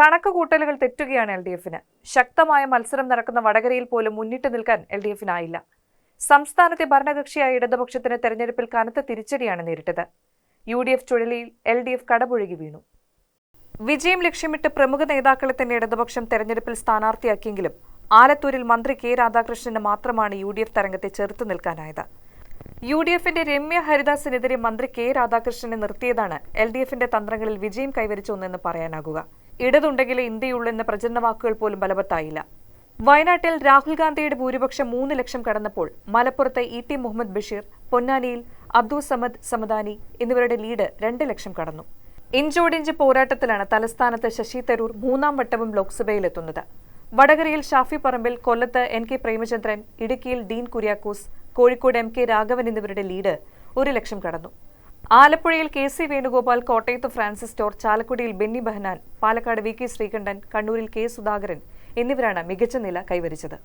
കണക്ക് കൂട്ടലുകൾ തെറ്റുകയാണ് L D എഫിന് ശക്തമായ മത്സരം നടക്കുന്ന വടകരയിൽ പോലും മുന്നിട്ട് നിൽക്കാൻ എൽ ഡി എഫിനായില്ല സംസ്ഥാനത്തെ ഭരണകക്ഷിയായ ഇടതുപക്ഷത്തിന് തെരഞ്ഞെടുപ്പിൽ കനത്ത തിരിച്ചടിയാണ് നേരിട്ടത്. യു ഡി എഫ് ചുഴലിയിൽ എൽ ഡി എഫ് കടപുഴകി വീണു. വിജയം ലക്ഷ്യമിട്ട് പ്രമുഖ നേതാക്കളെ തന്നെ ഇടതുപക്ഷം തെരഞ്ഞെടുപ്പിൽ സ്ഥാനാർത്ഥിയാക്കിയെങ്കിലും ആലത്തൂരിൽ മന്ത്രി കെ രാധാകൃഷ്ണന് മാത്രമാണ് യു ഡി എഫ് തരംഗത്തെ ചെറുത്തു നിൽക്കാനായത്. യു ഡി എഫിന്റെ രമ്യ ഹരിദാസിനെതിരെ മന്ത്രി കെ രാധാകൃഷ്ണനെ നിർത്തിയതാണ് എൽ ഡി എഫിന്റെ തന്ത്രങ്ങളിൽ വിജയം കൈവരിച്ചു ഒന്നെന്ന് പറയാനാകുക. ഇടതുണ്ടെങ്കിലേ ഇന്ത്യയുള്ളൂ എന്ന പ്രചരണ വാക്കുകൾ പോലും ബലവത്തായില്ല. വയനാട്ടിൽ രാഹുൽ ഗാന്ധിയുടെ ഭൂരിപക്ഷം മൂന്ന് ലക്ഷം കടന്നപ്പോൾ മലപ്പുറത്തെ ഇ ടി മുഹമ്മദ് ബഷീർ പൊന്നാനിയിൽ അബ്ദുൾ സമദ് സമദാനി എന്നിവരുടെ ലീഡ് രണ്ട് ലക്ഷം കടന്നു. ഇഞ്ചോടിഞ്ച് പോരാട്ടത്തിലാണ് തലസ്ഥാനത്ത് ശശി തരൂർ മൂന്നാം വട്ടവും ലോക്സഭയിലെത്തുന്നത്. വടകരയിൽ ഷാഫി പറമ്പിൽ കൊല്ലത്ത് എൻ കെ പ്രേമചന്ദ്രൻ ഇടുക്കിയിൽ ഡീൻ കുര്യാക്കോസ് കോഴിക്കോട് എം കെ രാഘവൻ എന്നിവരുടെ ലീഡ് ഒരു ലക്ഷം കടന്നു. ആലപ്പുഴയിൽ കെ സി വേണുഗോപാൽ കോട്ടയത്ത് ഫ്രാൻസിസ് ടോർ ചാലക്കുടിയിൽ ബെന്നി ബെഹനാൻ പാലക്കാട് വി കെ ശ്രീകണ്ഠൻ കണ്ണൂരിൽ കെ സുധാകരൻ എന്നിവരാണ് മികച്ച നില കൈവരിച്ചത്.